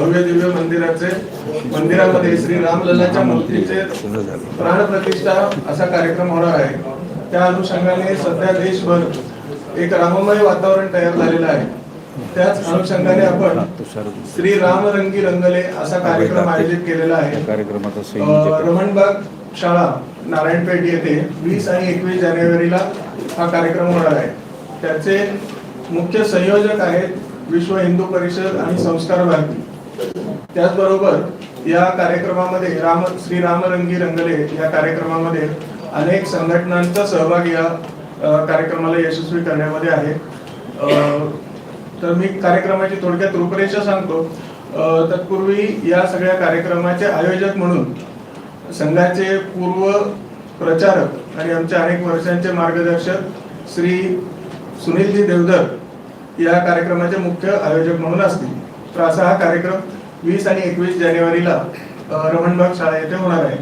भव्य दिव्य मंदिराचे मंदिरामध्ये श्री रामलल्लाच्या मूर्तीचे प्राणप्रतिष्ठा असा कार्यक्रम होणार आहे. त्या अनुषंगाने सध्या देशभर एक राममय वातावरण तयार झालेलं आहे. त्याच अनुषंगाने आपण श्री रामरंगी रंगले असा कार्यक्रम आयोजित केलेला आहे. रमणबाग शाळा नारायणपेठ येथे वीस आणि एकवीस जानेवारीला हा कार्यक्रम होणार आहे. त्याचे मुख्य संयोजक आहेत विश्व हिंदू परिषद आणि संस्कार भारती. त्याचबरोबर या कार्यक्रमामध्ये राम श्री रामरंगी रंगले या कार्यक्रमामध्ये अनेक संघटनांचा सहभाग या कार्यक्रमाला यशस्वी करण्यामध्ये आहे. तर मी कार्यक्रमाची थोडक्यात रूपरेषा सांगतो. तत्पूर्वी या सगळ्या कार्यक्रमाचे आयोजक म्हणून संघाचे पूर्व प्रचारक आणि आमचे अनेक वर्षांचे मार्गदर्शक श्री सुनीलजी देवधर या कार्यक्रमाचे मुख्य आयोजक म्हणून असतील. तर असा हा कार्यक्रम वीस आणि एकवीस जानेवारीला रमणबाग शाळा येथे होणार आहे.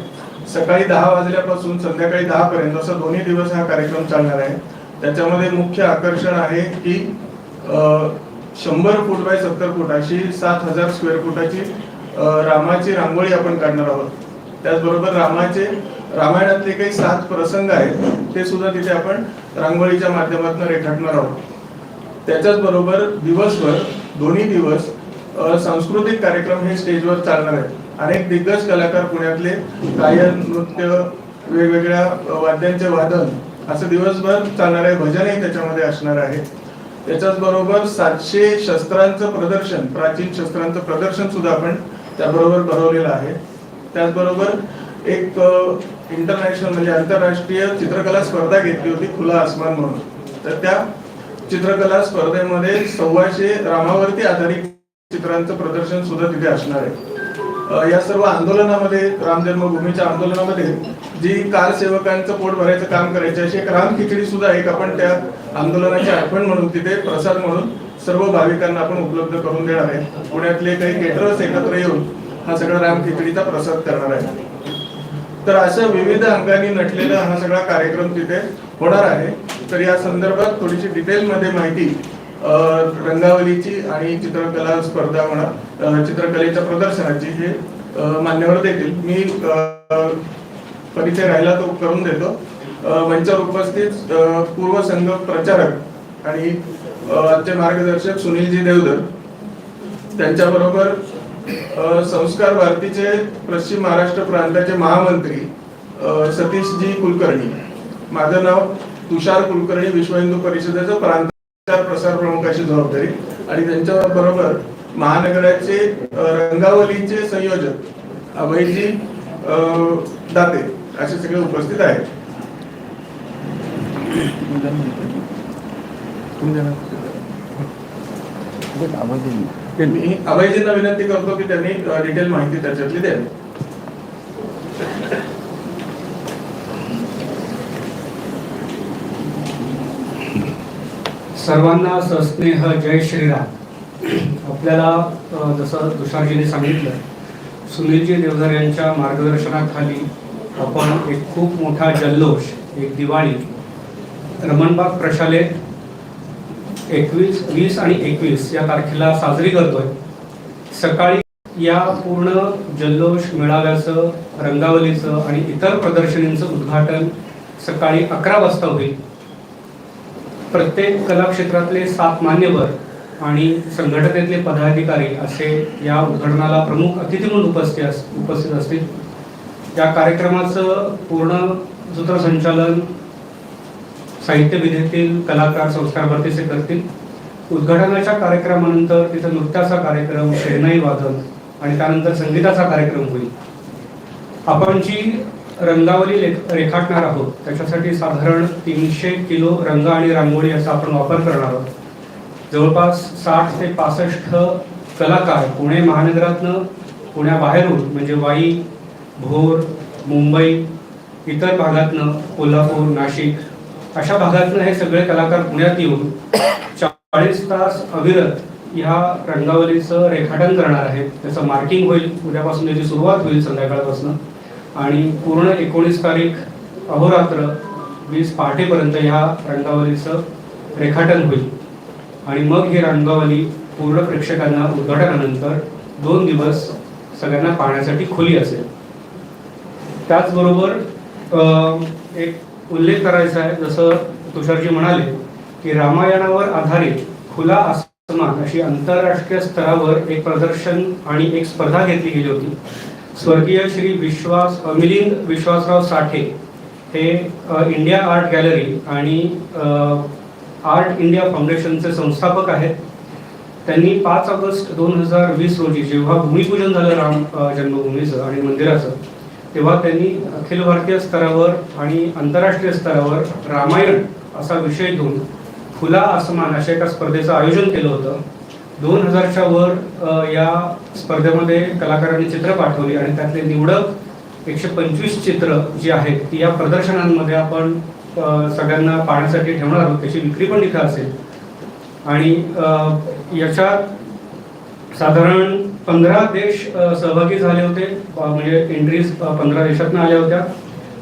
सकाळी दहा वाजल्यापासून संध्याकाळी दहा पर्यंत असं दोन्ही दिवस हा कार्यक्रम चालणार आहे. त्याच्यामध्ये मुख्य आकर्षण आहे की शंभर फूट बाय सत्तर फूट अशी सात हजार स्क्वेअर फुटाची रामाची रांगोळी आपण काढणार आहोत. त्याचबरोबर रामाचे रामायणातले काही सात प्रसंग आहेत ते सुद्धा तिथे आपण रांगोळीच्या माध्यमातून रेखाटणार आहोत. त्याच्याच बरोबर दिवसभर दोन्ही दिवस सांस्कृतिक कार्यक्रम हे स्टेजवर चालणार आहेत. अनेक दिग्गज कलाकार पुण्यातले गायन नृत्य वेगवेगळ्या वाद्यांचे वादन असं दिवसभर चालणार आहे. भजनही त्याच्यामध्ये असणार आहे. त्याच्याच बरोबर सातशे शस्त्रांचं प्रदर्शन प्राचीन शस्त्रांचं प्रदर्शन सुद्धा आपण त्याबरोबर भरवलेलं आहे. त्याचबरोबर एक इंटरनॅशनल म्हणजे आंतरराष्ट्रीय चित्रकला स्पर्धा घेतली होती खुला आसमान म्हणून. तर त्या चित्रकला स्पर्धेमध्ये सव्वाशे रामावरती आधारित चित्रांचं प्रदर्शन सुद्धा तिथे असणार आहे. या सर्व आंदोलनामध्ये राम जन्मभूमीच्या आंदोलनामध्ये जी कारसेवकांचं पोट भरायचं काम करायचे अशी एक राम खिचडी सुद्धा एक आपण त्या आंदोलनाची आठवण म्हणून तिथे प्रसाद म्हणून सर्व भाविकांना आपण उपलब्ध करून देणार आहे. पुण्यातले काही केटरर्स एकत्र येऊन हा सगळा राम खिचडीचा प्रसाद करणार आहे तर अशा विविध अंगांनी नटलेला हा सगळा कार्यक्रम तिथे होणार आहे. तर या संदर्भात थोडीशी डिटेल मध्ये माहिती रंगावलीची आणि चित्रकला स्पर्धा म्हणा चित्रकलेच्या प्रदर्शनाची हे मान्यवर देतील. मी परिचय राहिला तो करून देतो. मंचावर उपस्थित पूर्व संघ प्रचारक आणि आजचे मार्गदर्शक सुनीलजी देवधर. त्यांच्याबरोबर संस्कार भारतीचे पश्चिम महाराष्ट्र प्रांताचे महामंत्री सतीशजी कुलकर्णी. माझं नाव तुषार कुलकर्णी विश्व हिंदू परिषदेचं प्रांत प्रसार प्रमुख अशी जबाबदारी आणि त्यांच्या बरोबर महानगराचे रंगावलीचे संयोजक अभयजी अ, दाते असे सगळे उपस्थित आहेत. मी अभयजींना विनंती करतो की त्यांनी डिटेल माहिती त्याच्यातली द्यावी. सर्वांना सस्नेह जय श्रीराम. आपल्याला जसं तुषारजीने सांगितलं सुनीलजी देवधर यांच्या मार्गदर्शनाखाली आपण एक खूप मोठा जल्लोष एक दिवाळी रमणबाग प्रशालेत एकवीस वीस आणि एकवीस या तारखेला साजरी करतोय. सकाळी या पूर्ण जल्लोष मेळाव्याचं रंगावलीचं आणि इतर प्रदर्शनींचं उद्घाटन सकाळी अकरा वाजता होईल. प्रत्येक कलाक्षेत्रातले सात मान्यवर आणि संघटनेतले पदाधिकारी असे या उद्घाटनाला प्रमुख अतिथी म्हणून उपस्थित अस उपस्थित असतील. या कार्यक्रमाचं पूर्ण सूत्रसंचालन साहित्य विधेतील कलाकार संस्कार भरतीचे करतील. उद्घाटनाच्या कार्यक्रमानंतर तिथं नृत्याचा कार्यक्रम शेरनाई वादन आणि त्यानंतर संगीताचा कार्यक्रम होईल. आपण जी रंगावली लेख- रेखाटणार आहोत. त्याच्यासाठी साधारण तीनशे किलो रंग आणि रांगोळी याचा आपण वापर करणार आहोत. जवळपास साठ ते पासष्ट कलाकार पुणे महानगरातनं पुण्याबाहेरून म्हणजे वाई भोर मुंबई इतर भागातनं कोल्हापूर नाशिक अशा भागातनं हे सगळे कलाकार पुण्यात येऊन चाळीस तास अविरत ह्या रंगावलीचं रेखाटन करणार आहेत. त्याचं मार्किंग होईल. उद्यापासून त्याची सुरुवात होईल संध्याकाळपासून. आणि पूर्ण एकोणीस तारीख अहोरात्र वीस पहाटेपर्यंत ह्या रंगावलीचं रेखाटन होईल. आणि मग ही रंगावली पूर्ण प्रेक्षकांना उद्घाटनानंतर दोन दिवस सगळ्यांना पाहण्यासाठी खुली असेल. त्याचबरोबर एक उल्लेख करायचा आहे जसं तुषारजी म्हणाले की रामायणावर आधारित खुला आसमान अशी आंतरराष्ट्रीय स्तरावर एक प्रदर्शन आणि एक स्पर्धा घेतली गेली होती. स्वर्गीय श्री विश्वास मिलिंद विश्वासराव साठे हे इंडिया आर्ट गॅलरी आणि आर्ट इंडिया फाउंडेशनचे संस्थापक आहेत. त्यांनी पाच ऑगस्ट दोन हजार वीस रोजी जेव्हा भूमिपूजन झालं राम जन्मभूमीचं आणि मंदिराचं तेव्हा त्यांनी अखिल भारतीय स्तरावर आणि आंतरराष्ट्रीय स्तरावर रामायण असा विषय घेऊन खुला आसमान अशा एका स्पर्धेचं आयोजन केलं होतं. दोन हजारच्या वर या स्पर्धेमध्ये कलाकारांनी चित्र पाठवली आणि त्यातले निवडक एकशे पंचवीस चित्र जी आहेत ती या प्रदर्शनांमध्ये आपण सगळ्यांना पाहण्यासाठी ठेवणार आहोत. त्याची विक्री पण इथं असेल. आणि याच्यात साधारण पंधरा देश सहभागी झाले होते. म्हणजे एंट्रीज पंधरा देशातनं आल्या होत्या.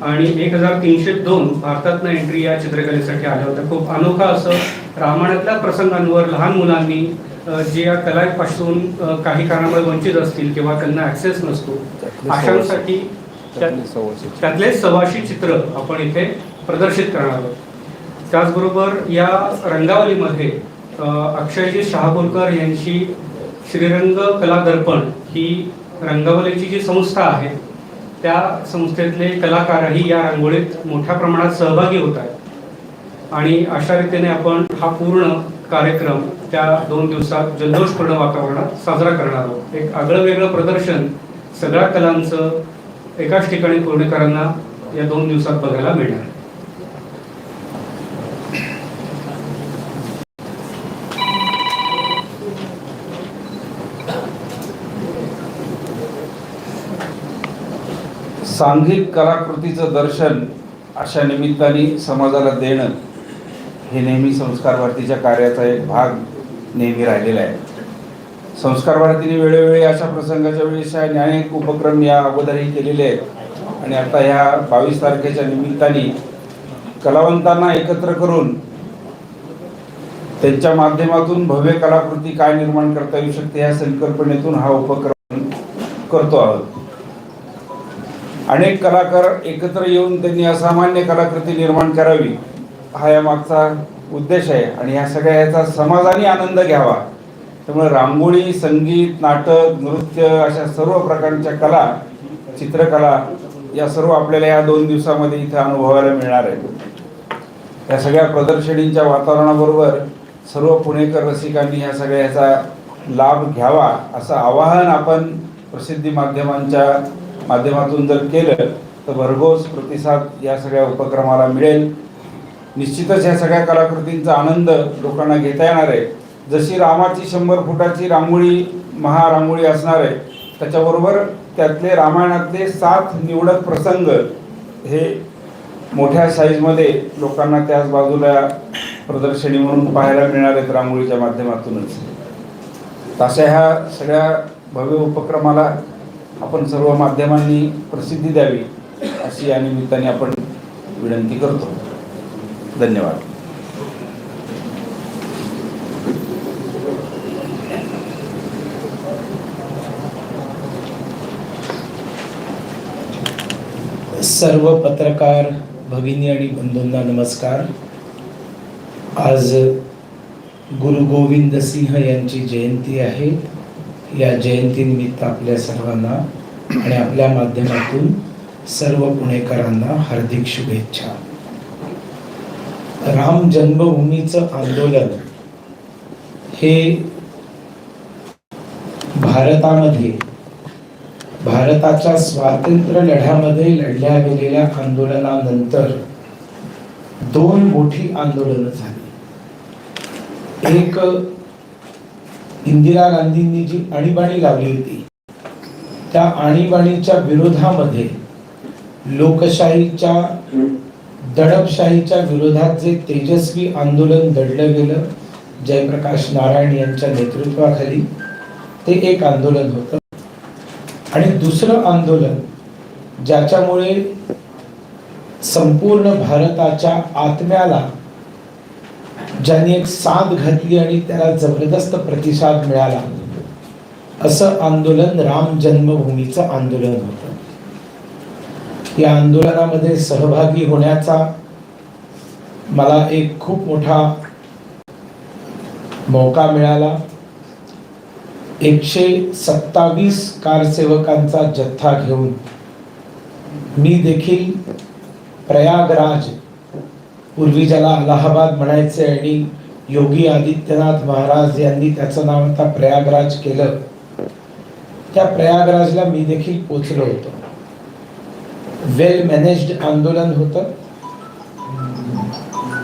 आणि एक हजार तीनशे दोन भारतातनं एंट्री या चित्रकलेसाठी आल्या होत्या. खूप अनोखा असं रामायणातल्या प्रसंगांवर लहान मुलांनी जे या कलापासून काही कारणामुळे वंचित असतील किंवा त्यांना ऍक्सेस नसतो अशांसाठी त्या- त्यातले सव्वाशे चित्र आपण इथे प्रदर्शित करणार आहोत. त्याचबरोबर या रंगावलीमध्ये अक्षयजी शहापूरकर यांची श्रीरंग कला दर्पण ही रंगावलीची जी संस्था आहे त्या संस्थेतले कलाकारही या रांगोळीत मोठ्या प्रमाणात सहभागी होत आहेत. आणि अशा रीतीने आपण हा पूर्ण कार्यक्रम त्या दोन दिवसात जल्लोषपूर्ण वातावरणात साजरा करणार आहोत एक आगळं वेगळं प्रदर्शन सगळ्या कलांचं एकाच ठिकाणी पुणेकरांना या दोन दिवसात बघायला मिळणार आहे. सांघिक कलाकृतीचं दर्शन अशा निमित्ताने समाजाला देणं हे नेहमी संस्कारभारतीच्या कार्याचा एक भाग नेहमी राहिलेला आहे संस्कार भारतीने वेळोवेळी अशा प्रसंगाच्या वेळेस अनेक उपक्रम या अगोदरही केलेले आहेत. आणि आता ह्या बावीस तारखेच्या निमित्ताने कलावंतांना एकत्र करून त्यांच्या माध्यमातून भव्य कलाकृती काय निर्माण करता येऊ शकते या संकल्पनेतून हा उपक्रम करतो आहोत. अनेक कलाकार एकत्र येऊन त्यांनी असामान्य कलाकृती निर्माण करावी. हा या मागचा उद्देश आहे आणि ह्या सगळ्या याचा समाजाने आनंद घ्यावा. त्यामुळे रांगोळी संगीत नाटक नृत्य अशा सर्व प्रकारच्या कला चित्रकला या सर्व आपल्याला या दोन दिवसामध्ये इथे अनुभवायला मिळणार आहे या सगळ्या प्रदर्शनीच्या वातावरणाबरोबर सर्व पुणेकर रसिकांनी ह्या सगळ्या लाभ घ्यावा असं आवाहन आपण प्रसिद्धी माध्यमांच्या माध्यमातून जर केलं तर भरघोस प्रतिसाद या सगळ्या उपक्रमाला मिळेल. निश्चितच ह्या सगळ्या कलाकृतींचा आनंद लोकांना घेता येणार आहे. जशी रामाची शंभर फुटाची रांगोळी महारांगोळी असणार आहे त्याच्याबरोबर त्यातले रामायणातले सात निवडक प्रसंग हे मोठ्या साईजमध्ये लोकांना त्याच बाजूला प्रदर्शनी म्हणून पाहायला मिळणार आहेत रांगोळीच्या माध्यमातूनच. तशा ह्या सगळ्या भव्य उपक्रमाला आपण सर्व माध्यमांनी प्रसिद्धी द्यावी अशी या निमित्ताने आपण विनंती करतो. धन्यवाद. सर्व पत्रकार भगिनी आणि बंधूंना नमस्कार. आज गुरु गोविंद सिंह यांची जयंती आहे. या जयंतीनिमित्त आपल्या सर्वांना आणि आपल्या माध्यमातून सर्व पुणेकरांना हार्दिक शुभेच्छा. राम जन्मभूमीचं आंदोलन हे भारतामध्ये भारताच्या स्वातंत्र्य लढ्यामध्ये लढल्या गेलेल्या आंदोलनानंतर दोन मोठी आंदोलनं झाली. एक इंदिरा गांधींनी जी आणीबाणी लावली होती त्या आणीबाणीच्या विरोधामध्ये लोकशाहीच्या दडपशाहीच्या विरोधात जे तेजस्वी आंदोलन दडलं गेलं जयप्रकाश नारायण यांच्या नेतृत्वाखाली ते एक आंदोलन होतं. आणि दुसरं आंदोलन ज्याच्यामुळे संपूर्ण भारताच्या आत्म्याला ज्यांनी एक साथ घातली आणि त्याला जबरदस्त प्रतिसाद मिळाला असं आंदोलन राम जन्मभूमीचं आंदोलन होतं. या आंदोलनामध्ये सहभागी होण्याचा मला एक खूप मोठा मौका मिळाला. एकशे सत्तावीस कारसेवकांचा जथ्था घेऊन मी देखील प्रयागराज पूर्वी ज्याला अलाहाबाद म्हणायचे आणि योगी आदित्यनाथ महाराज यांनी त्याचं नाव आता प्रयागराज केलं. त्या प्रयागराजला मी देखील पोचलो होतो. वेल मॅनेज्ड आंदोलन होतं.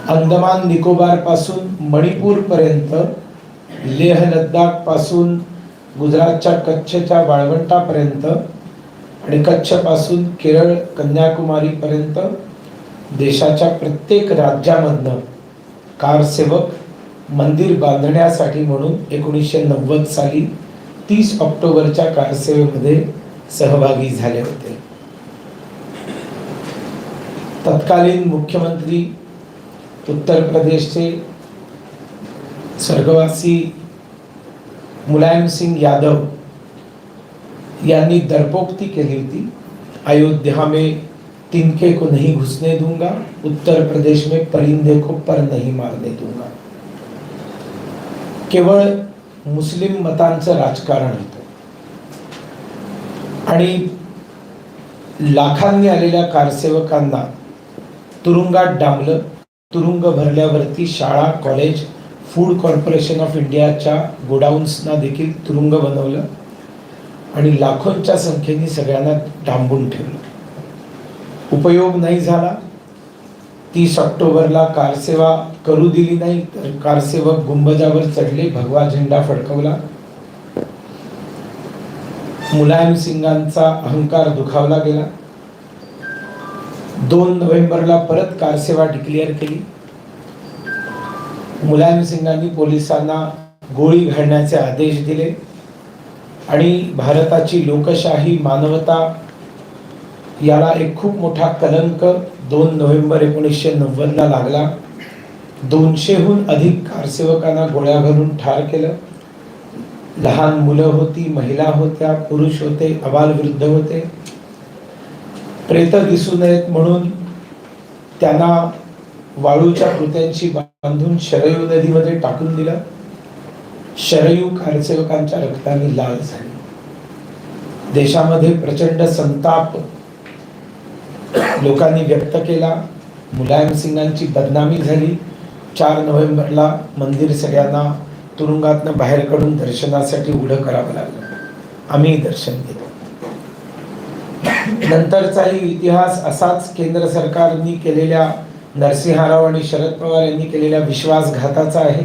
अंदमान निकोबारपासून मणिपूर पर्यंत लेह लद्दाखपासून पासून गुजरातच्या कच्छच्या वाळवंटापर्यंत आणि कच्छपासून केरळ कन्याकुमारी पर्यंत देशाच्या प्रत्येक राज्यामधनं कारसेवक मंदिर बांधण्यासाठी म्हणून एकोणीसशे नव्वद साली तीस ऑक्टोबरच्या कारसेवेमध्ये सहभागी झाले होते. तत्कालीन मुख्यमंत्री उत्तर प्रदेशचे स्वर्गवासी मुलायम सिंग यादव यांनी दरपोक्ती केली होती. अयोध्या में तिनके को नहीं घुसने दूंगा उत्तर प्रदेश में परिंदे को पर नहीं मारने दूंगा. केवळ मुस्लिम मतांचं राजकारण होतं. आणि लाखांनी आलेल्या कारसेवकांना तुरुंगात डांबलं. तुरुंग भरल्यावरती शाळा कॉलेज फूड कॉर्पोरेशन ऑफ इंडियाच्या गोडाऊन्सना देखील तुरुंग बनवलं आणि लाखोंच्या संख्येने सगळ्यांना डांबून ठेवलं. उपयोग नाही झाला. तीस ऑक्टोबरला कारसेवा करू दिली नाही तर कारसेवक गुंबजावर चढले भगवा झेंडा फडकवला. मुलायम सिंगांचा अहंकार दुखावला गेला. दोन नोव्हेंबरला परत कारसेवा डिक्लेअर केली. मुलायम सिंगांनी पोलिसांना गोळी घालण्याचे आदेश दिले. आणि भारताची लोकशाही मानवता याला एक खूप मोठा कलंक दोन नोव्हेंबर एकोणीसशे नव्वदला लागला. दोनशेहून अधिक कारसेवकांना गोळ्या घालून ठार केलं. लहान मुलं होती महिला होत्या पुरुष होते अबालवृद्ध होते. प्रेत दिसू नयेत म्हणून त्यांना वाळूच्या कृत्यांशी बांधून शरयू नदीमध्ये टाकून दिलं. शरयू कारसेवकांच्या रक्ताने लाल झाली. देशामध्ये प्रचंड संताप लोकांनी व्यक्त केला. मुलायम सिंगांची बदनामी झाली. चार नोव्हेंबरला मंदिर सगळ्यांना तुरुंगातनं बाहेर काढून दर्शनासाठी उघडं करावं लागलं. आम्ही दर्शन घेतलं. नंतरचाही इतिहास असाच केंद्र सरकारनी केलेल्या नरसिंहाराव आणि शरद पवार यांनी केलेल्या विश्वासघाताचा आहे.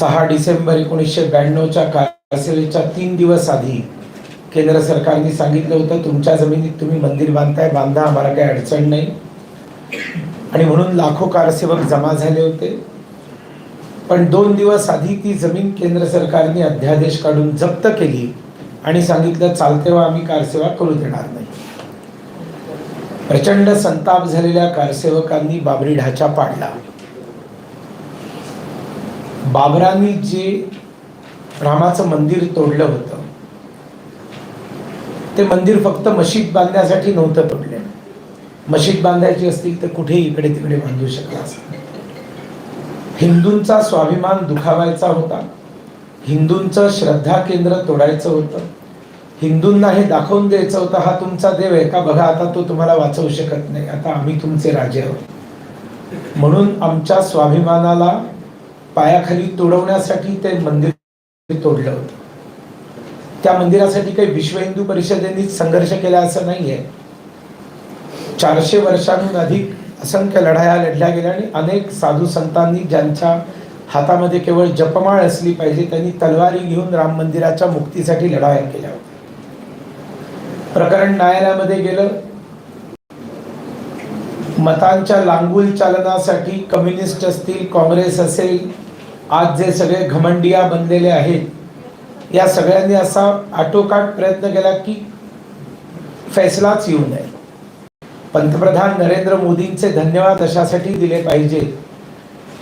सहा डिसेंबर एकोणीसशे ब्याण्णवच्या कारसेवेच्या तीन दिवस आधी केंद्र सरकारने सांगितलं होतं तुमच्या जमिनीत तुम्ही मंदिर बांधताय बांधा आम्हाला काही अडचण नाही. आणि म्हणून लाखो कारसेवक जमा झाले होते. पण दोन दिवस आधी ती जमीन केंद्र सरकारने अध्यादेश काढून जप्त केली. आणि सांगितलं चालते आम्ही कारसेवा करू देणार नाही. प्रचंड संताप झालेल्या कारसेवकांनी बाबरी ढाचा पाडला. बाबरांनी जे रामाचं मंदिर तोडलं होतं ते मंदिर फक्त मशीद बांधण्यासाठी नव्हतं तोडले. मशीद बांधायची असतील तर कुठेही इकडे तिकडे बांधू शकला हिंदूंचा स्वाभिमान दुखावायचा होता. हिंदूंचं श्रद्धा केंद्र तोडायचं होतं. हिंदूंना हे दाखवून द्यायचं होतं हा तुमचा देव आहे का? बघा आता तो तुम्हाला वाचवू शकत नाही. आता आम्ही तुमचे राजे आहोत. म्हणून आमच्या स्वाभिमानाला पायाखाली तोडवण्यासाठी ते मंदिर तोडलं होतं. त्या मंदिरासाठी काही विश्व हिंदू परिषदेने संघर्ष केला असं नाहीये. चारशे वर्षांहून अधिक असंख्य लढाया लढल्या गेल्या आणि अनेक साधू संतांनी ज्यांच्या हातामध्ये केवळ जपमाळ असली पाहिजे त्यांनी तलवारी घेऊन राम मंदिराच्या मुक्तीसाठी लढाया केल्या होत्या. प्रकरण न्यायालयामध्ये गेलं. मतांच्या लांगुल चालनासाठी कम्युनिस्ट असतील काँग्रेस असेल आज जे सगळे घमंडिया बनलेले आहेत या सगळ्यांनी असा आटोकाट प्रयत्न केला की फैसलाच येऊ नये. पंतप्रधान नरेंद्र मोदींचे धन्यवाद अशासाठी दिले पाहिजे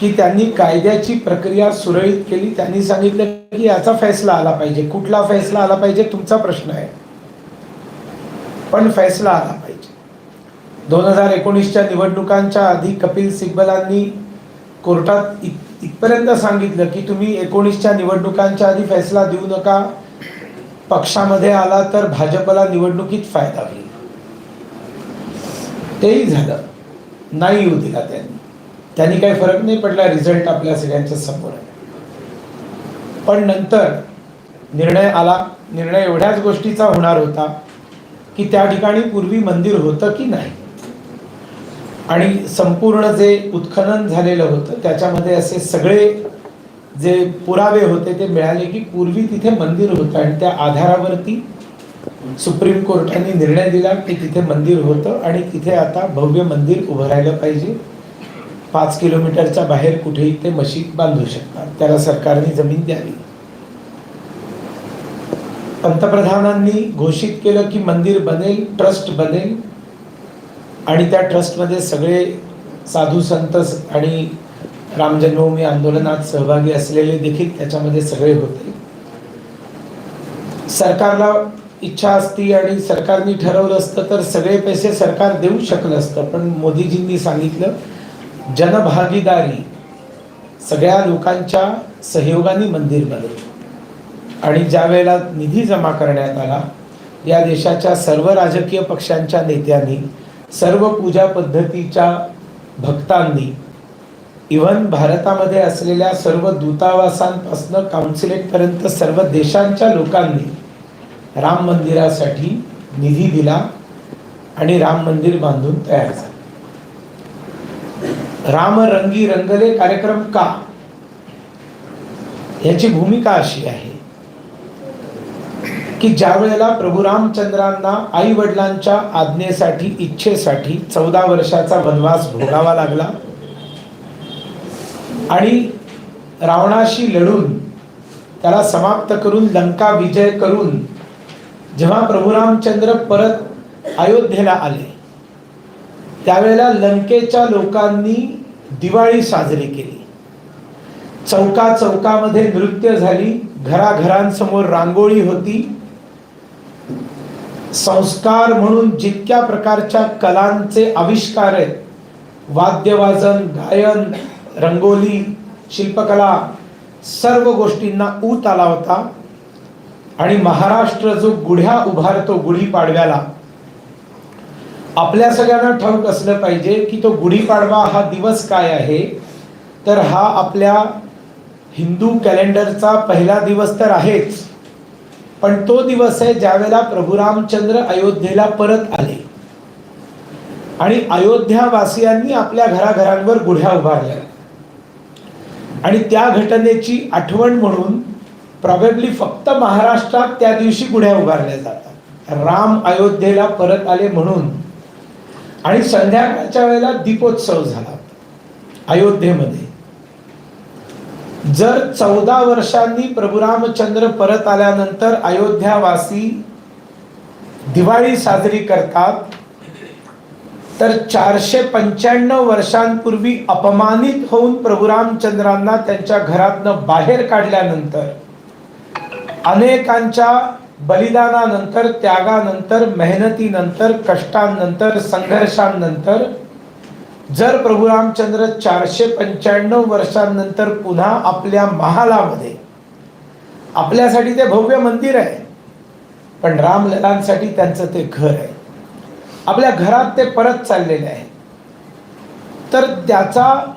की त्यांनी कायद्याची प्रक्रिया सुरळीत केली. त्यांनी सांगितलं की याचा फैसला आला पाहिजे. कुठला फैसला आला पाहिजे? तुमचा प्रश्न आहे. पण फैसला आला पाहिजे. दोन हजार एकोणीसच्या निवडणुकांच्या आधी कपिल सिब्बलांनी कोर्टात इत इथपर्यंत सांगितलं की तुम्ही एकोणीसच्या निवडणुकांच्या आधी फैसला देऊ नका. पक्षामध्ये आला तर भाजपला निवडणुकीत फायदा होईल. तेही झालं. नाही येऊ दिला त्यांनी. त्यांनी काही फरक नाही पडला रिझल्ट आपल्या सगळ्यांच्या समोर आहे. पण नंतर निर्णय आला. निर्णय एवढ्याच गोष्टीचा होणार होता. की त्या ठिकाणी पूर्वी मंदिर होतं की नाही? आणि संपूर्ण जे उत्खनन झालेलं होतं त्याच्यामध्ये असे सगळे जे पुरावे होते ते मिळाले की पूर्वी तिथे मंदिर होतं आणि त्या आधारावरती सुप्रीम कोर्टाने निर्णय दिला की तिथे मंदिर होतं आणि तिथे आता भव्य मंदिर उभं राहिलं पाहिजे. पाच किलोमीटरच्या बाहेर कुठेही ते मशीद बांधू शकतात. त्याला सरकारने जमीन द्यावी. पंतप्रधानांनी घोषित केलं की मंदिर बनेल ट्रस्ट बनेल. आणि त्या ट्रस्टमध्ये सगळे साधू संत आणि राम जन्मभूमी आंदोलनात सहभागी असलेले देखील त्याच्यामध्ये सगळे होते. सरकारला इच्छा असती आणि सरकारने ठरवलं असतं तर सगळे पैसे सरकार देऊ शकलं असतं. पण मोदीजींनी सांगितलं जनभागीदारी सगळ्या लोकांच्या सहयोगाने मंदिर बनेल. आणि ज्या वेळेला निधी जमा करण्यात आला या देशाच्या सर्व राजकीय पक्षांच्या नेत्यांनी सर्व पूजा पद्धतीच्या भक्तांनी इव्हन भारतामध्ये असलेल्या सर्व दूतावासांपासून काउन्सिलेटपर्यंत सर्व देशांच्या लोकांनी राम मंदिरासाठी निधी दिला आणि राम मंदिर बांधून तयार झालं. राम रंगी रंगले कार्यक्रम का? याची भूमिका अशी आहे. की ज्या वेळेला प्रभू रामचंद्रांना आई वडिलांच्या आज्ञेसाठी इच्छेसाठी चौदा वर्षाचा वनवास भोगावा लागला आणि रावणाशी लढून त्याला समाप्त करून लंका विजय करून जेव्हा प्रभू रामचंद्र परत अयोध्येला आले त्यावेळेला लंकेच्या लोकांनी दिवाळी साजरी केली. चौका चौकामध्ये नृत्य झाली घराघरांसमोर रांगोळी होती संस्कार म्हणून जितक्या प्रकारच्या कलांचे आविष्कार आहेत वाद्यवाजन गायन रंगोली शिल्पकला सर्व गोष्टींना ऊत आला होता. आणि महाराष्ट्र जो गुढ्या उभारतो गुढीपाडव्याला आपल्या सगळ्यांना ठाऊक असलं पाहिजे की तो गुढीपाडवा हा दिवस काय आहे? तर हा आपल्या हिंदू कॅलेंडरचा पहिला दिवस तर आहेच. पण तो दिवस आहे ज्यावेळेला प्रभू रामचंद्र अयोध्येला परत आले. आणि अयोध्यावासियांनी आपल्या घराघरांवर गुढ्या उभारल्या. आणि त्या घटनेची आठवण म्हणून प्रॉबेबली फक्त महाराष्ट्रात त्या दिवशी गुढ्या उभारल्या जातात. राम अयोध्येला परत आले म्हणून. आणि संध्याकाळच्या वेळेला दीपोत्सव झाला. अयोध्येमध्ये. जर चौदा वर्षांनी प्रभू रामचंद्र परत आल्यानंतर अयोध्यावासी दिवाळी साजरी करतात तर चारशे पंच्याण्णव वर्षांपूर्वी अपमानित होऊन प्रभू रामचंद्रांना त्यांच्या घरातनं बाहेर काढल्यानंतर अनेकांच्या बलिदानानंतर त्यागानंतर मेहनतीनंतर कष्टांनंतर संघर्षांनंतर जर प्रभू रामचंद्र चारशे पंच्याण्णव वर्षांनंतर पुन्हा आपल्या महालामध्ये आपल्यासाठी ते भव्य मंदिर आहे पण रामललांसाठी त्यांचं ते घर आहे. आपल्या घरात ते परत चाललेले आहे. तर त्याचा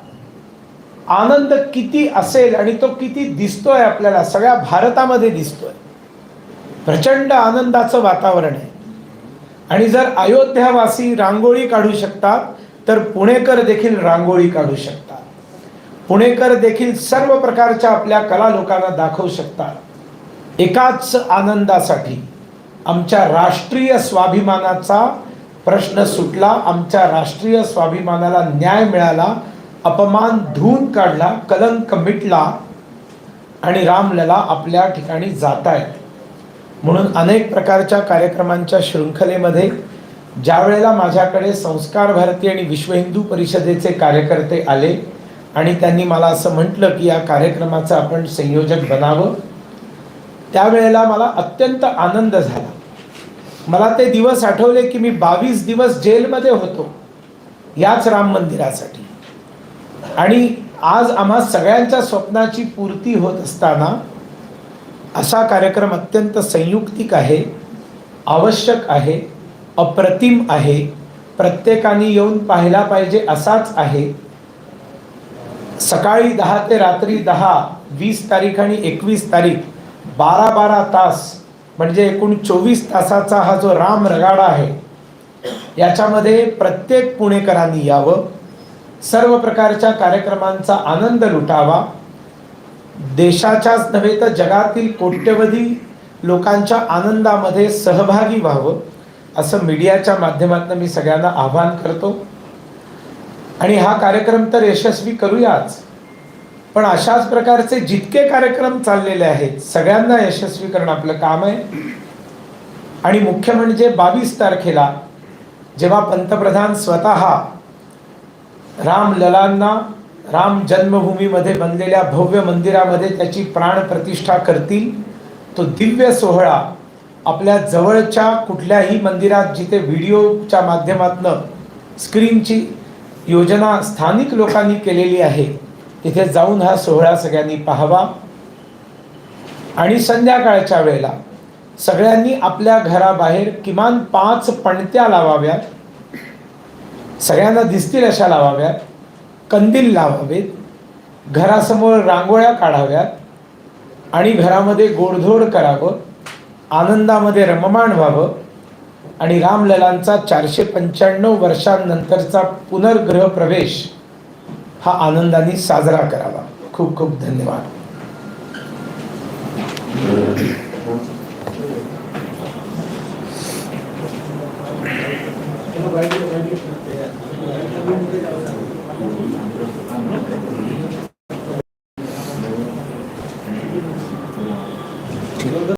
आनंद किती असेल आणि तो किती दिसतोय आपल्याला सगळ्या भारतामध्ये दिसतोय. प्रचंड आनंदाचं वातावरण आहे. आणि जर अयोध्यावासी रांगोळी काढू शकतात तर पुणेकर देखील रांगोळी काढू शकतात. पुणेकर देखील सर्व प्रकारच्या आपल्या कला लोकांना दाखवू शकतात. एकाच आनंदासाठी आमच्या राष्ट्रीय स्वाभिमानाचा प्रश्न सुटला आमच्या राष्ट्रीय स्वाभिमानाला न्याय मिळाला अपमान धुवून काढला कलंक मिटला आणि रामलला आपल्या ठिकाणी जात आहेत म्हणून अनेक प्रकारच्या कार्यक्रमांच्या शृंखलेमध्ये ज्या वेळेला माझ्याकडे संस्कार भारती आणि विश्व हिंदू परिषदेचे कार्यकर्ते आले आणि त्यांनी मला असं म्हटलं की या कार्यक्रमाचं आपण संयोजक बनावं त्यावेळेला मला अत्यंत आनंद झाला. मला ते दिवस आठवले की मी बावीस दिवस जेलमध्ये होतो याच राम मंदिरासाठी. आणि आज आम्हा सगळ्यांच्या स्वप्नाची पूर्ती होत असताना असा कार्यक्रम अत्यंत संयुक्तिक आहे आवश्यक आहे. अप्रतिम आहे. प्रत्येकाने येऊन पाहायला पाहिजे असाच आहे. सकाळी दहा ते रात्री दहा वीस तारीख आणि एकवीस तारीख बारा बारा तास म्हणजे एकूण चोवीस तासाचा हा जो राम रगाडा आहे याच्यामध्ये प्रत्येक पुणेकरांनी यावं. सर्व प्रकारच्या कार्यक्रमांचा आनंद लुटावा. देशाच्याच नव्हे तर जगातील कोट्यवधी लोकांच्या आनंदामध्ये सहभागी व्हावं. असं मीडियाच्या माध्यमातून मी सगळ्यांना आवाहन करतो. आणि हा कार्यक्रम तर यशस्वी करूयाच. पण अशाच प्रकारचे जितके कार्यक्रम चाललेले आहेत सगळ्यांना यशस्वी करणं आपलं काम आहे. आणि मुख्य म्हणजे बावीस तारखेला जेव्हा पंतप्रधान स्वतः राम ललांना राम जन्मभूमीमध्ये बनलेल्या भव्य मंदिरामध्ये त्याची प्राण प्रतिष्ठा करतील तो दिव्य सोहळा आपल्या जवळच्या कुठल्याही मंदिरात जिथे व्हिडिओच्या माध्यमातनं स्क्रीनची योजना स्थानिक लोकांनी केलेली आहे तिथे जाऊन हा सोहळा सगळ्यांनी पाहावा. आणि संध्याकाळच्या वेळेला सगळ्यांनी आपल्या घराबाहेर किमान पाच पणत्या लावाव्यात. सगळ्यांना दिसतील अशा लावाव्यात. कंदील लावावेत. घरासमोर रांगोळ्या काढाव्यात. आणि घरामध्ये गोडधोड करावं. आनंदामध्ये रममाण व्हावं आणि रामललांचा चारशे पंच्याण्णव वर्षांनंतरचा पुनर्ग्रह प्रवेश हा आनंदाने साजरा करावा. खूप खूप धन्यवाद.